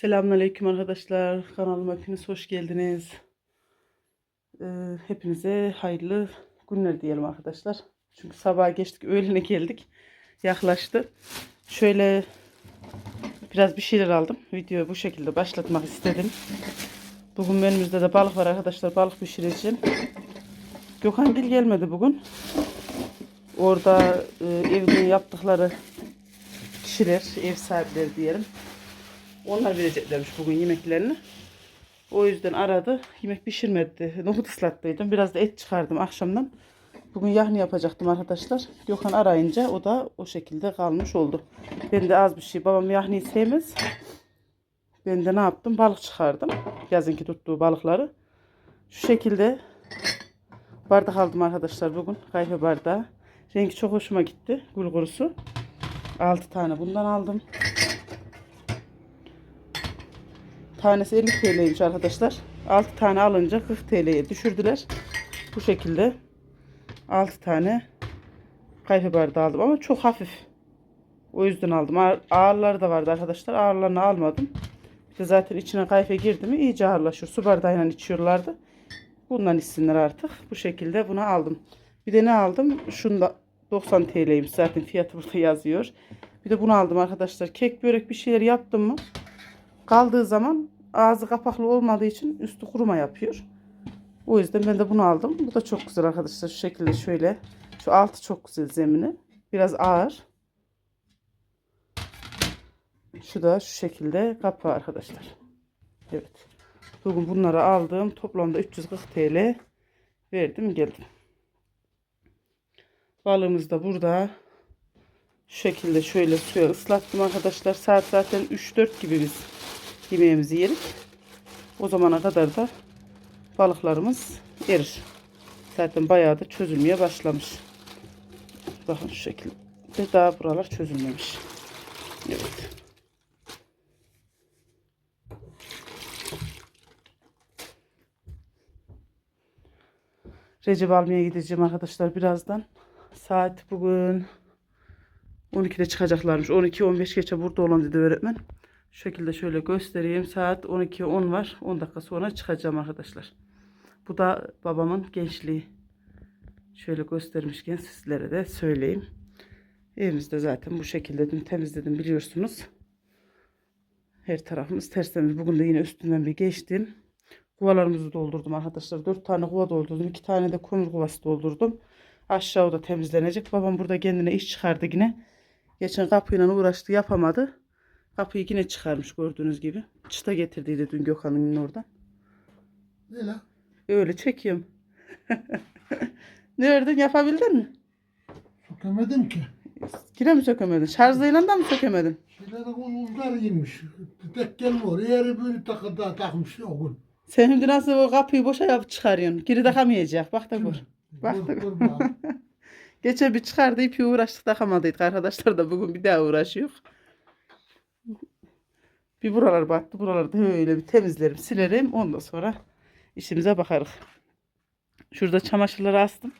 Selamünaleyküm arkadaşlar. Kanalıma hepiniz hoş geldiniz. Ee, hepinize hayırlı günler diyelim arkadaşlar. Çünkü sabaha geçtik, öğlene geldik. Yaklaştı. Şöyle biraz bir şeyler aldım. Videoyu bu şekilde başlatmak istedim. Bugün menümüzde de balık var arkadaşlar. Balık pişireceğim. Gökhan Gil gelmedi bugün. Orada e, evde yaptıkları kişiler, ev sahipleri diyelim. Onlar vereceklermiş bugün yemeklerini. O yüzden aradı. Yemek pişirmedi. Nohut ıslattıydım. Biraz da et çıkardım akşamdan. Bugün yahni yapacaktım arkadaşlar. Gökhan arayınca o da o şekilde kalmış oldu. Ben de az bir şey. Babam yahniyi sevmez. Ben de ne yaptım? Balık çıkardım. Yazınki tuttuğu balıkları. Şu şekilde bardak aldım arkadaşlar bugün. Kayfe bardağı. Rengi çok hoşuma gitti. Gül kurusu. 6 tane bundan aldım. Tanesi 50 TL'ymiş arkadaşlar. 6 tane alınca 40 TL'ye düşürdüler. Bu şekilde 6 tane kayfe bardağı aldım ama çok hafif. O yüzden aldım. Ağır, ağırları da vardı arkadaşlar. Ağırlarını almadım. De zaten içine kayfe girdi mi iyice ağırlaşır. Su bardağıyla içiyorlardı. Bundan içsinler artık. Bu şekilde bunu aldım. Bir de ne aldım? Şunda 90 TL'ymiş zaten fiyatı burada yazıyor. Bir de bunu aldım arkadaşlar. Kek börek bir şeyler yaptım mı? kaldığı zaman ağzı kapaklı olmadığı için üstü kuruma yapıyor. O yüzden ben de bunu aldım. Bu da çok güzel arkadaşlar. Şu şekilde şöyle. Şu altı çok güzel zemini. Biraz ağır. Şu da şu şekilde kapağı arkadaşlar. Evet. Bugün bunları aldım. Toplamda 340 TL verdim geldim. Balığımız da burada. Şu şekilde şöyle suya ıslattım arkadaşlar. Saat zaten 3-4 gibi biz yemeğimizi yerik. O zamana kadar da balıklarımız erir. Zaten bayağı da çözülmeye başlamış. Bakın şu şekilde. Daha buralar çözülmemiş. Evet. Recep almaya gideceğim arkadaşlar birazdan. Saat bugün 12'de çıkacaklarmış. 12-15 geçe burada olan dedi öğretmen. Şekilde şöyle göstereyim. Saat 12.10 var. 10 dakika sonra çıkacağım arkadaşlar. Bu da babamın gençliği. Şöyle göstermişken sizlere de söyleyeyim. Evimizde zaten bu şekilde temizledim biliyorsunuz. Her tarafımız tertemiz. Bugün de yine üstünden bir geçtim. Kuvalarımızı doldurdum arkadaşlar. 4 tane kuva doldurdum. 2 tane de kömür kuvası doldurdum. Aşağı da temizlenecek. Babam burada kendine iş çıkardı yine. Geçen kapıyla uğraştı yapamadı. Kapıyı yine çıkarmış gördüğünüz gibi. Çıta getirdiydi dün Gökhan'ın oradan. Ne lan? Öyle çekiyorum. ne verdin yapabildin mi? Sökemedim ki. Yine mi sökemedin? Şarjıyla da mı sökemedin? Şeyler uzlar girmiş. Tek gelmiyor. Eğeri böyle takı da takmış o gün. Sen şimdi nasıl o kapıyı boşa yapıp çıkarıyorsun? Geri takamayacak. Bak da gör. Bak da gör. Geçen bir çıkardı ipi uğraştık takamadıydık. Arkadaşlar da bugün bir daha uğraşıyor. Bir buralar battı. Buraları da öyle bir temizlerim, silerim. Ondan sonra işimize bakarız. Şurada çamaşırları astım.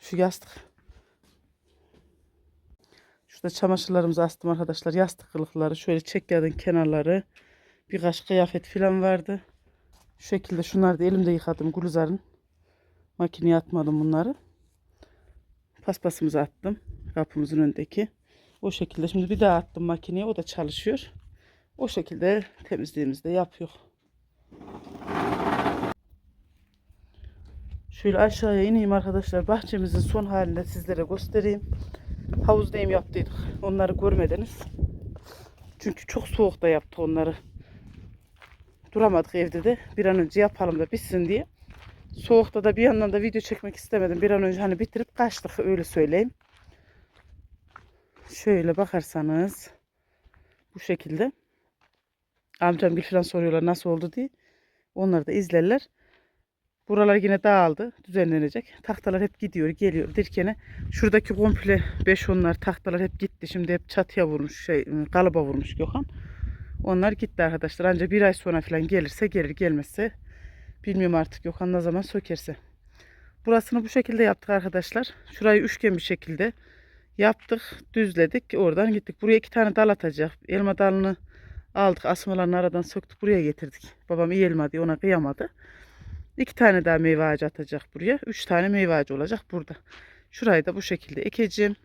Şu yastık. Şurada çamaşırlarımızı astım arkadaşlar. Yastık kılıkları. Şöyle çekyadın kenarları. Birkaç kıyafet falan vardı. Şu şekilde şunları da elimde yıkadım. Gülizar'ın. Makineye atmadım bunları. Paspasımızı attım. Kapımızın önündeki. O şekilde şimdi bir daha attım makineye. O da çalışıyor. O şekilde temizliğimizi de yapıyor. Şöyle aşağıya ineyim arkadaşlar. Bahçemizin son halini sizlere göstereyim. Havuz deyim yaptıydık. Onları görmediniz. Çünkü çok soğukta yaptık onları. Duramadık evde de. Bir an önce yapalım da bitsin diye. Soğukta da bir yandan da video çekmek istemedim. Bir an önce hani bitirip kaçtık öyle söyleyeyim. Şöyle bakarsanız bu şekilde. Amcam bir falan soruyorlar nasıl oldu diye. Onları da izlerler. Buralar yine dağıldı. Düzenlenecek. Tahtalar hep gidiyor geliyor. Dirkene şuradaki komple 5 onlar tahtalar hep gitti. Şimdi hep çatıya vurmuş şey kalıba vurmuş Gökhan. Onlar gitti arkadaşlar. Ancak bir ay sonra falan gelirse gelir gelmezse bilmiyorum artık Gökhan ne zaman sökerse. Burasını bu şekilde yaptık arkadaşlar. Şurayı üçgen bir şekilde Yaptık, düzledik. Oradan gittik. Buraya iki tane dal atacak. Elma dalını aldık. Asmalarını aradan söktük. Buraya getirdik. Babam iyi elma diye ona kıyamadı. İki tane daha meyve ağacı atacak buraya. Üç tane meyve ağacı olacak burada. Şurayı da bu şekilde ekeceğim.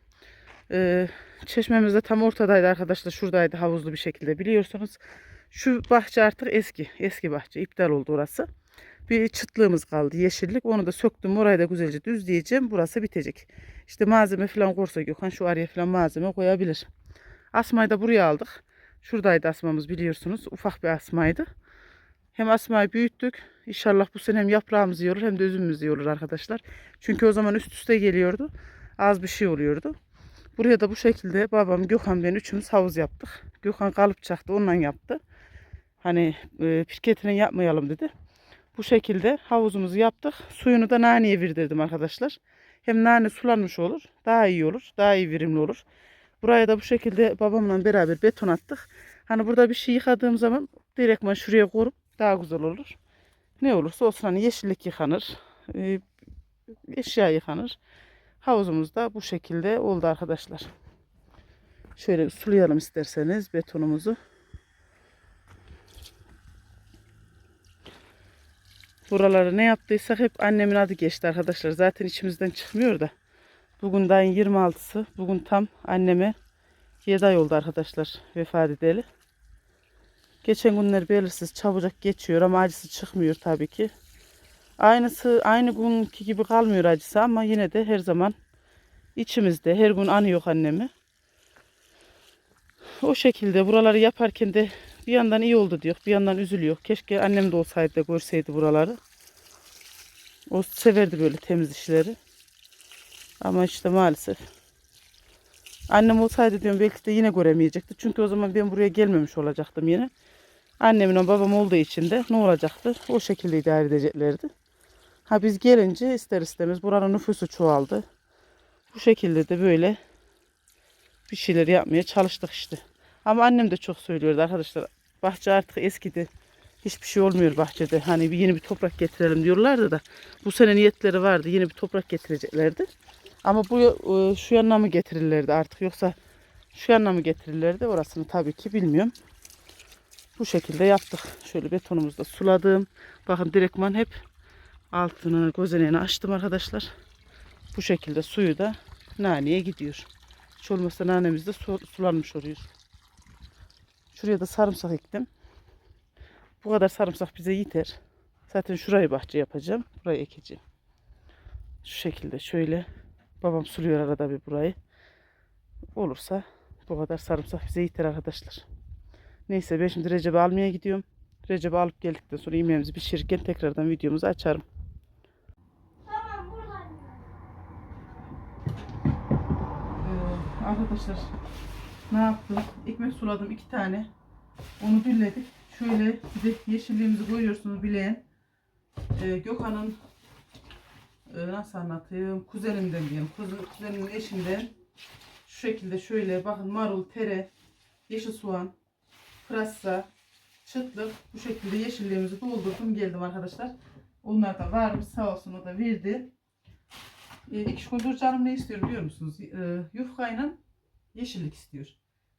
Ee, çeşmemiz de tam ortadaydı arkadaşlar. Şuradaydı havuzlu bir şekilde biliyorsunuz. Şu bahçe artık eski. Eski bahçe. iptal oldu orası. Bir çıtlığımız kaldı yeşillik. Onu da söktüm. Orayı da güzelce düzleyeceğim. Burası bitecek. İşte malzeme falan korsa Gökhan şu araya falan malzeme koyabilir. Asmayı da buraya aldık. Şuradaydı asmamız biliyorsunuz. Ufak bir asmaydı. Hem asmayı büyüttük. İnşallah bu sene hem yaprağımız yiyor hem de üzümümüz yiyor arkadaşlar. Çünkü o zaman üst üste geliyordu. Az bir şey oluyordu. Buraya da bu şekilde babam, Gökhan ben üçümüz havuz yaptık. Gökhan kalıp çaktı ondan yaptı. Hani e, pirketine yapmayalım dedi. Bu şekilde havuzumuzu yaptık. Suyunu da naneye verdirdim arkadaşlar. Hem nane sulanmış olur. Daha iyi olur. Daha iyi verimli olur. Buraya da bu şekilde babamla beraber beton attık. Hani burada bir şey yıkadığım zaman direktman şuraya korup daha güzel olur. Ne olursa olsun hani yeşillik yıkanır. e, eşya yıkanır. Havuzumuz da bu şekilde oldu arkadaşlar. Şöyle sulayalım isterseniz betonumuzu. Buraları ne yaptıysak hep annemin adı geçti arkadaşlar. Zaten içimizden çıkmıyor da. Bugün de ayın 26'sı. Bugün tam anneme 7 ay oldu arkadaşlar vefat edeli. Geçen günler belirsiz çabucak geçiyor ama acısı çıkmıyor tabii ki. Aynısı aynı günkü gibi kalmıyor acısı ama yine de her zaman içimizde. Her gün anıyor annemi. O şekilde buraları yaparken de bir yandan iyi oldu diyor, bir yandan üzülüyor. Keşke annem de olsaydı da görseydi buraları. O severdi böyle temiz işleri. Ama işte maalesef. Annem olsaydı diyorum belki de yine göremeyecekti. Çünkü o zaman ben buraya gelmemiş olacaktım yine. Annemle babam olduğu için de ne olacaktı? O şekilde idare edeceklerdi. Ha biz gelince ister istemez buranın nüfusu çoğaldı. Bu şekilde de böyle bir şeyler yapmaya çalıştık işte. Ama annem de çok söylüyordu arkadaşlar. Bahçe artık eskidi. Hiçbir şey olmuyor bahçede. Hani bir yeni bir toprak getirelim diyorlardı da. Bu sene niyetleri vardı. Yeni bir toprak getireceklerdi. Ama bu e, şu yanına mı getirirlerdi artık yoksa şu yanına mı getirirlerdi orasını tabii ki bilmiyorum. Bu şekilde yaptık. Şöyle betonumuzu da suladım. Bakın direktman hep altını gözeneğini açtım arkadaşlar. Bu şekilde suyu da naneye gidiyor. Hiç olmazsa nanemiz de su- sulanmış oluyor. Şuraya da sarımsak ektim. Bu kadar sarımsak bize yeter. Zaten şurayı bahçe yapacağım. Burayı ekeceğim. Şu şekilde şöyle. Babam suluyor arada bir burayı. Olursa bu kadar sarımsak bize yeter arkadaşlar. Neyse ben şimdi Recep'i almaya gidiyorum. Recep'i alıp geldikten sonra yemeğimizi pişirirken tekrardan videomuzu açarım. Tamam. Ee, arkadaşlar ne yaptım? Ekmek suladım iki tane. Onu dülledik. Şöyle bir de yeşilliğimizi koyuyorsunuz bileğen. Ee, Gökhan'ın e, nasıl anlatayım? Kuzenimden diyeyim. Kuzen, kuzenimin eşinden şu şekilde şöyle bakın marul, tere, yeşil soğan, pırasa, çıtlık bu şekilde yeşilliğimizi doldurdum geldim arkadaşlar. Onlar da varmış sağ olsun o da verdi. E, iki gündür canım ne istiyor biliyor musunuz? E, yufkayla yeşillik istiyor.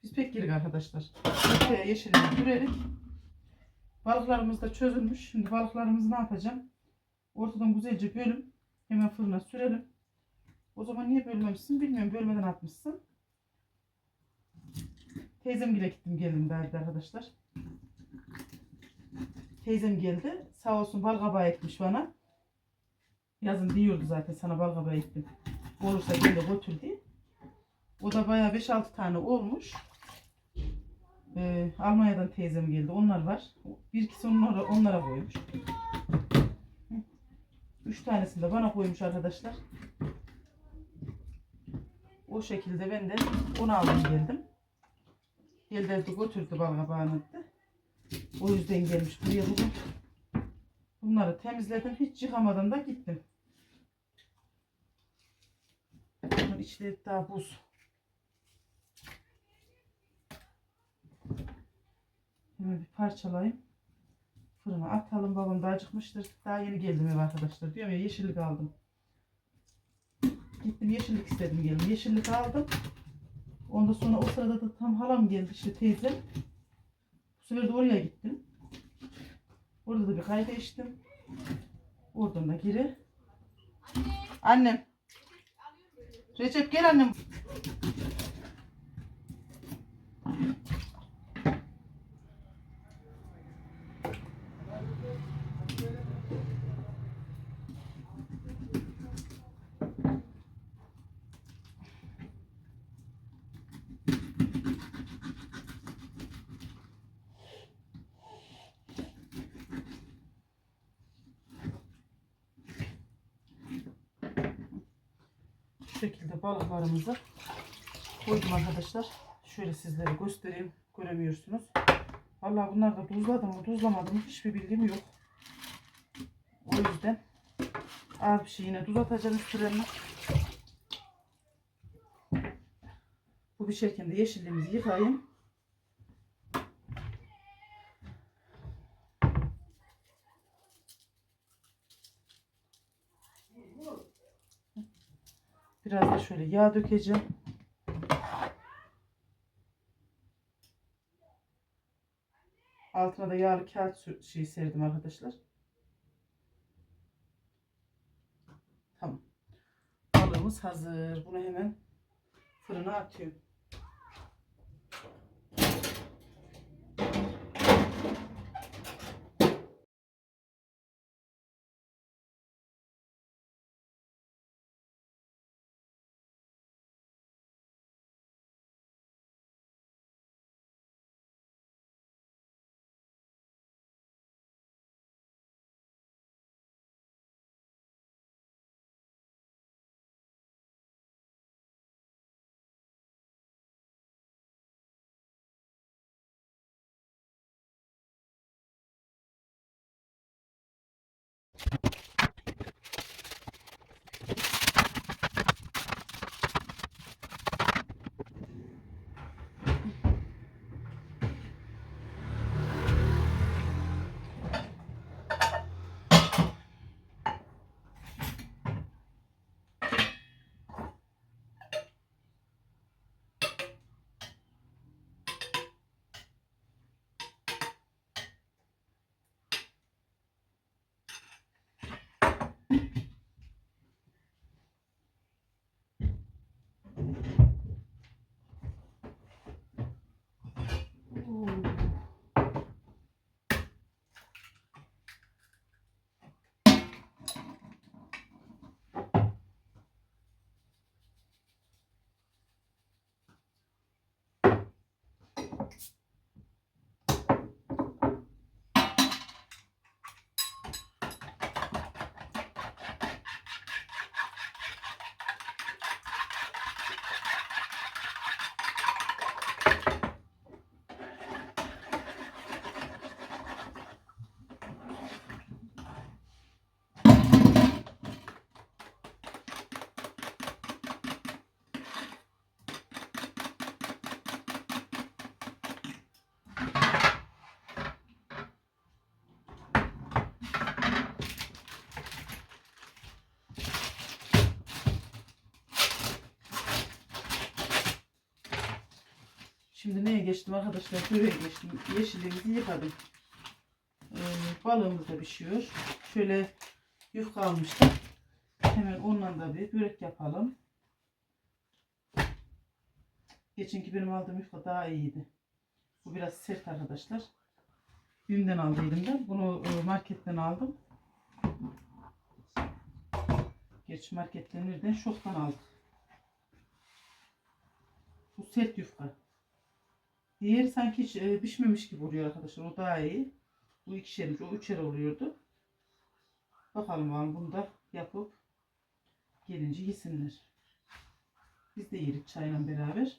Biz pek girik arkadaşlar. Yufkaya yeşillik sürerik. Balıklarımız da çözülmüş. Şimdi balıklarımızı ne yapacağım? Ortadan güzelce bölüm. Hemen fırına sürelim. O zaman niye bölmemişsin bilmiyorum. Bölmeden atmışsın. Teyzem gile gittim geldim derdi arkadaşlar. Teyzem geldi. Sağ olsun bal etmiş bana. Yazın diyordu zaten sana bal kabağı ettim. Olursa gel de götür diye. O da bayağı 5-6 tane olmuş. Ee, Almanya'dan teyzem geldi. Onlar var. Bir ikisi onlara, onlara koymuş. Üç tanesini de bana koymuş arkadaşlar. O şekilde ben de onu aldım geldim. Geldi götürdü bal kabağını. O yüzden gelmiş buraya bugün. Bunları temizledim. Hiç yıkamadan da gittim. Bunun içleri daha buz. Hemen bir parçalayayım. Fırına atalım. Babam da acıkmıştır. Daha yeni geldim eve arkadaşlar. Diyorum ya yeşillik aldım. gittim yeşillik istedim geldim. Yeşillik aldım. Ondan sonra o sırada da tam halam geldi işte teyzem. Bu sefer de oraya gittim. Orada da bir kahve içtim. Oradan da geri. Annem. Recep gel annem. Şu şekilde balıklarımızı koydum arkadaşlar. Şöyle sizlere göstereyim. Göremiyorsunuz. Vallahi bunlar da tuzladım mı tuzlamadım mı hiçbir bilgim yok. O yüzden az bir şey yine tuz atacağım üstlerine. Bu pişerken de yeşilliğimizi yıkayayım. Biraz da şöyle yağ dökeceğim. Altına da yağlı kağıt şey serdim arkadaşlar. Tamam. Balığımız hazır. Bunu hemen fırına atıyorum. Şimdi neye geçtim arkadaşlar? Böreğe geçtim. Yeşilliğimizi yıkadım. Ee, balığımız da pişiyor. Şöyle yufka almıştım. Hemen ondan da bir börek yapalım. Geçenki benim aldığım yufka daha iyiydi. Bu biraz sert arkadaşlar. Bim'den aldıydım ben. Bunu e, marketten aldım. Geç marketten nereden? Şoktan aldım. Bu sert yufka. Diğeri sanki hiç e, pişmemiş gibi oluyor arkadaşlar. O daha iyi. Bu ikişermiş. O üçer oluyordu. Bakalım bakalım bunu da yapıp gelince yesinler. Biz de yedik çayla beraber.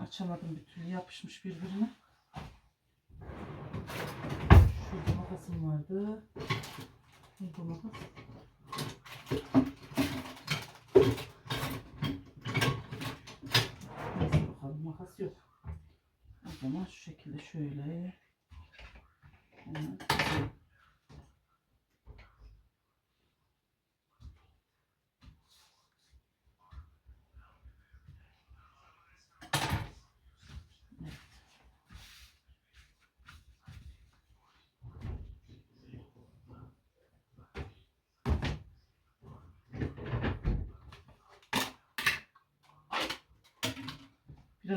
Açamadım bir türlü yapışmış birbirine. Şurada makasım vardı. O makas? Neyse bakalım makas yok. O zaman şu şekilde şöyle.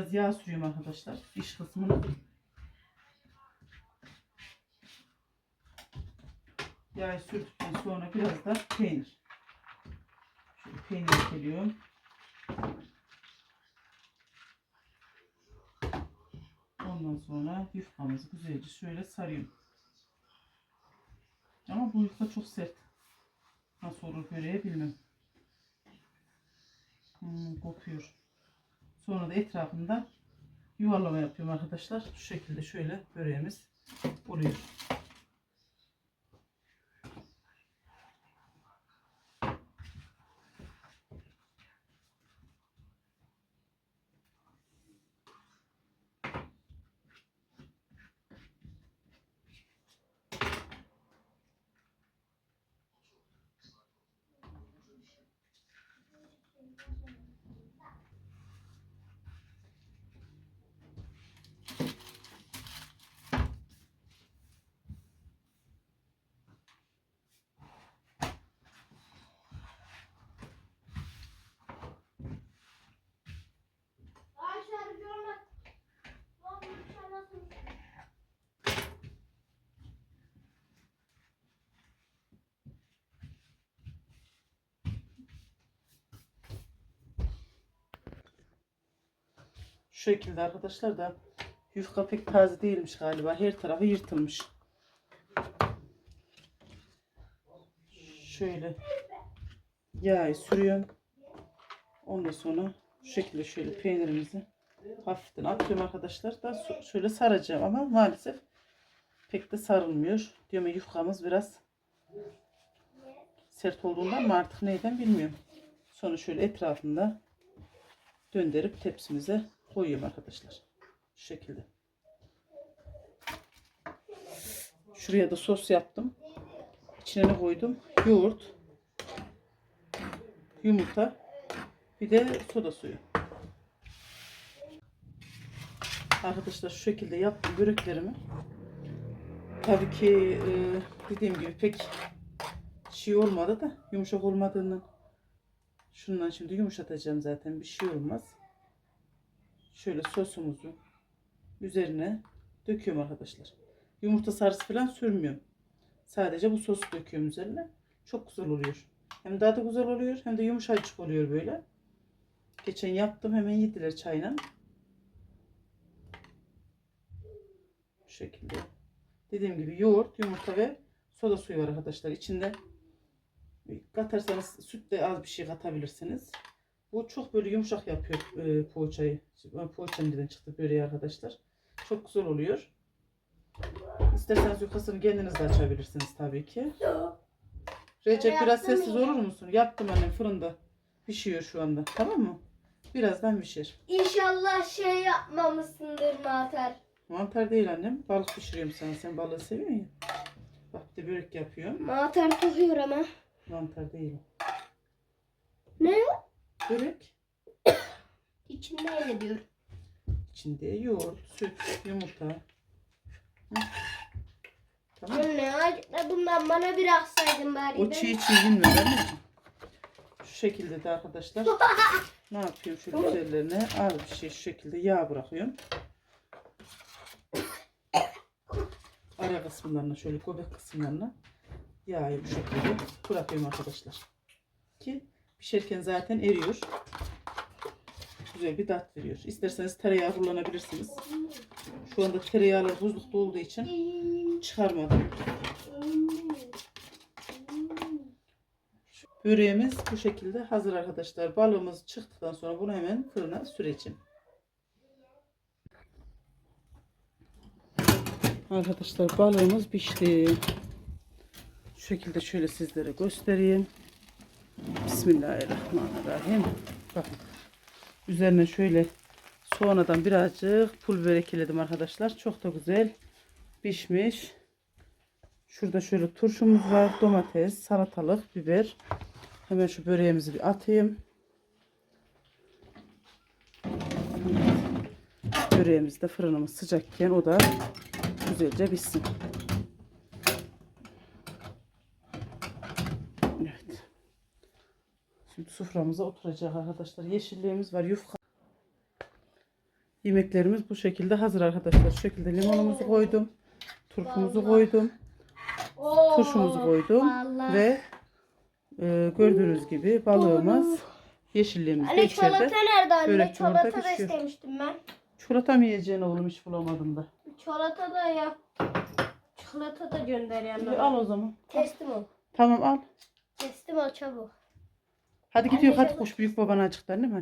Biraz yağ sürüyorum arkadaşlar. İç kısmını. Yağı sürdükten sonra biraz da peynir. Şöyle peynir ekliyorum. Ondan sonra yufkamızı güzelce şöyle sarıyorum. Ama bu yufka çok sert. Nasıl olur böreği bilmem. Hmm, kokuyor. Sonra da etrafında yuvarlama yapıyorum arkadaşlar. Şu şekilde şöyle böreğimiz oluyor. Şu şekilde arkadaşlar da yufka pek taze değilmiş galiba. Her tarafı yırtılmış. Şöyle yağı sürüyorum. Ondan sonra şu şekilde şöyle peynirimizi hafiften atıyorum arkadaşlar. Da şöyle saracağım ama maalesef pek de sarılmıyor. Diyorum ya yufkamız biraz sert olduğundan mı artık neyden bilmiyorum. Sonra şöyle etrafında döndürüp tepsimize koyuyorum arkadaşlar. Şu şekilde. Şuraya da sos yaptım. İçine ne koydum? Yoğurt, yumurta, bir de soda suyu. Arkadaşlar şu şekilde yaptım böreklerimi. Tabii ki e, dediğim gibi pek şey olmadı da yumuşak olmadığından şundan şimdi yumuşatacağım zaten bir şey olmaz. Şöyle sosumuzu üzerine döküyorum arkadaşlar. Yumurta sarısı falan sürmüyorum. Sadece bu sosu döküyorum üzerine. Çok güzel oluyor. Hem daha da güzel oluyor hem de yumuşacık oluyor böyle. Geçen yaptım hemen yediler çayla. Şekilde. Dediğim gibi yoğurt, yumurta ve soda suyu var arkadaşlar. İçinde katarsanız süt de az bir şey katabilirsiniz. Bu çok böyle yumuşak yapıyor e, poğaçayı. Poğaça nereden çıktı böreği arkadaşlar. Çok güzel oluyor. İsterseniz yufkasını kendiniz de açabilirsiniz tabii ki. Recep biraz sessiz olur musun? Yaptım annem fırında. Pişiyor şu anda. Tamam mı? Birazdan pişir. İnşallah şey yapmamışsındır mantar. Mantar değil annem. Balık pişiriyorum sana. Sen balığı seviyorsun ya. Bak bir de börek yapıyorum. Mantar kokuyor ama. Mantar değil. o. Ne? Börek. İçinde ne diyor? İçinde yoğurt, süt, yumurta. Hı. Tamam. Anne acıkla bundan bana bıraksaydın bari. O çiğ çiğ yenmez anneciğim. Şu şekilde de arkadaşlar ne yapıyorum şöyle üzerlerine az bir şey şu şekilde yağ bırakıyorum. Ara kısımlarına şöyle göbek kısımlarına yağı bu şekilde bırakıyorum arkadaşlar. Ki pişerken zaten eriyor. Güzel bir tat veriyor. İsterseniz tereyağı kullanabilirsiniz. Şu anda tereyağlar buzlukta olduğu için çıkarmadım. Böreğimiz bu şekilde hazır arkadaşlar. Balığımız çıktıktan sonra bunu hemen fırına süreceğim. Arkadaşlar balığımız pişti. Şu şekilde şöyle sizlere göstereyim. Bismillahirrahmanirrahim. Bakın. Üzerine şöyle soğanadan birazcık pul biber ekledim arkadaşlar. Çok da güzel pişmiş. Şurada şöyle turşumuz var. Domates, salatalık, biber. Hemen şu böreğimizi bir atayım. Böreğimiz de fırınımız sıcakken o da güzelce pişsin. Evet. Şimdi soframıza oturacak arkadaşlar. Yeşilliğimiz var. Yufka. Yemeklerimiz bu şekilde hazır arkadaşlar. Şu şekilde limonumuzu koydum. Turşumuzu Vallahi. koydum. Turşumuzu koydum. Ve e, gördüğünüz gibi balığımız, yeşilliğimiz de Anne içeride. çikolata nerede anne? Çikolata da istemiştim ben. Çikolata mı yiyeceğini oğlum hiç bulamadım da. Çikolata da yap. Çikolata da gönder yanına. al o zaman. Teslim ol. Tamam al. Teslim ol çabuk. Hadi gidiyor hadi koş büyük babana açıklar değil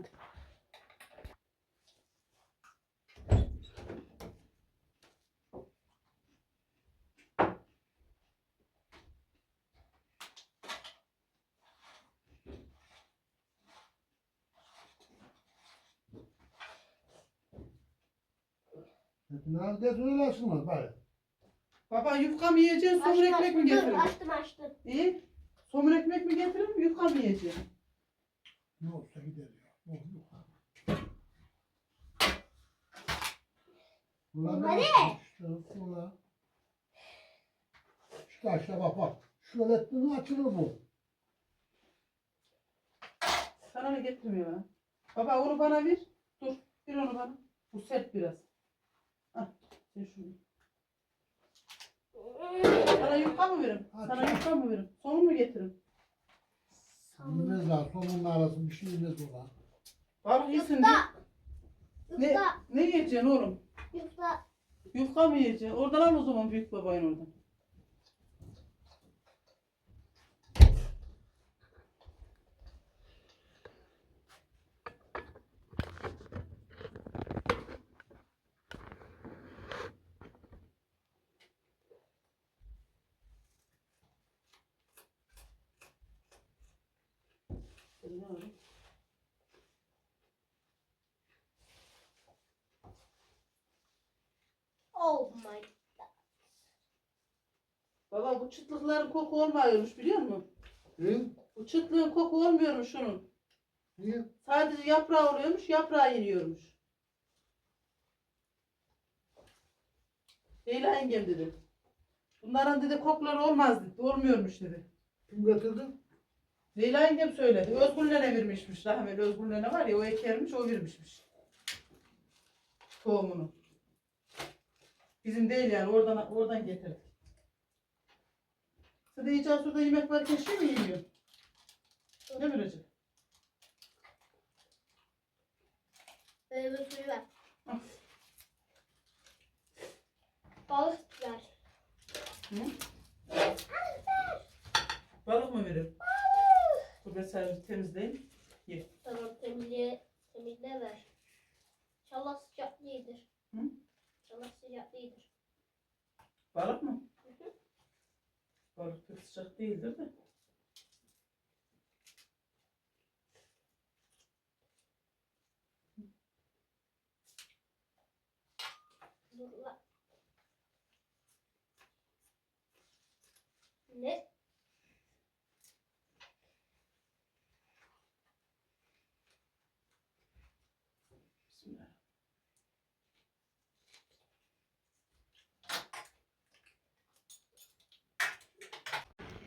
hadi. Nerede söylersiniz bari. Baba yufka mı yiyeceksin, somun Açtım, ekmek mi açtım. Dur, getirin? açtım açtım. İyi. Somun ekmek mi getirin, yufka mı yiyeceksin? Ne olsa gider ya. Ne olur. Ulan Hadi. işte, ulan. İşte aşağı bak bak. Şöyle ettiğini açılır bu. Sana ne getirmiyor ha? Baba onu bana ver. Dur, ver onu bana. Bu sert biraz. Al, sen şunu. Sana yufka mı verim? Hadi. Sana yufka mı verim? Somun mu getirin? Bilmez ha. Sonunla arası bir şey bilmez ulan. Balık yesin Yufka. Ne, Yufka. ne yiyeceksin oğlum? Yufka. Yufka mı yiyeceksin? Oradan al o zaman büyük babayın oradan. Oh my. Baba bu çıtlıkların koku olmuyormuş biliyor musun? Hı? Bu çıtlığın koku olmuyormuş şunun. Niye? Sadece yaprağı oluyormuş, yaprağı yeniyormuş. Leyla yengem dedi. Bunların dedi kokları olmaz dedi, olmuyormuş dedi. Kim getirdi? Leyla yengem söyledi. Özgürlene vermişmiş. Rahmetli Özgürlene var ya o ekermiş o vermişmiş. Tohumunu. Bizim değil yani oradan oradan getirdik. De icat suda yemek varken şey mi yemiyor? Ne mi Recep? Meyve suyu ver. Al. Balık ver. Hı? Balık mı verir? Dur ben sen temizleyeyim. Tamam temizle, temizle ver. İnşallah sıcak değildir. Hı? İnşallah sıcak değildir. Balık mı? Balık pek sıcak değildir de. Ne? Bismillah.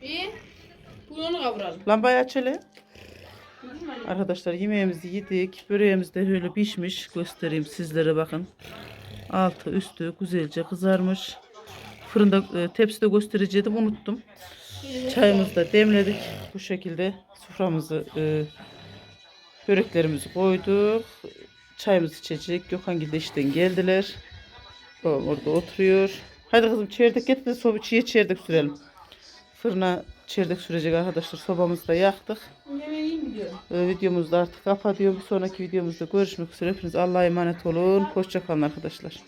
İyi. Bunu kavuralım. Lambayı aç. Arkadaşlar yemeğimizi yedik. Böreğimiz de böyle pişmiş. Göstereyim sizlere bakın. Altı üstü güzelce kızarmış. Fırında e, tepside gösterecektim unuttum. Çayımızı da demledik. Bu şekilde soframızı e, böreklerimizi koyduk. Çayımızı içecek. Gökhan de işten geldiler. Babam orada oturuyor. Hadi kızım çeyrek getir de soba çiğe çeyrek sürelim. Fırına çeyrek sürecek arkadaşlar. Sobamızı da yaktık. Ee, videomuzu da artık kapatıyorum. Bir sonraki videomuzda görüşmek üzere. Hepiniz Allah'a emanet olun. Hoşçakalın arkadaşlar.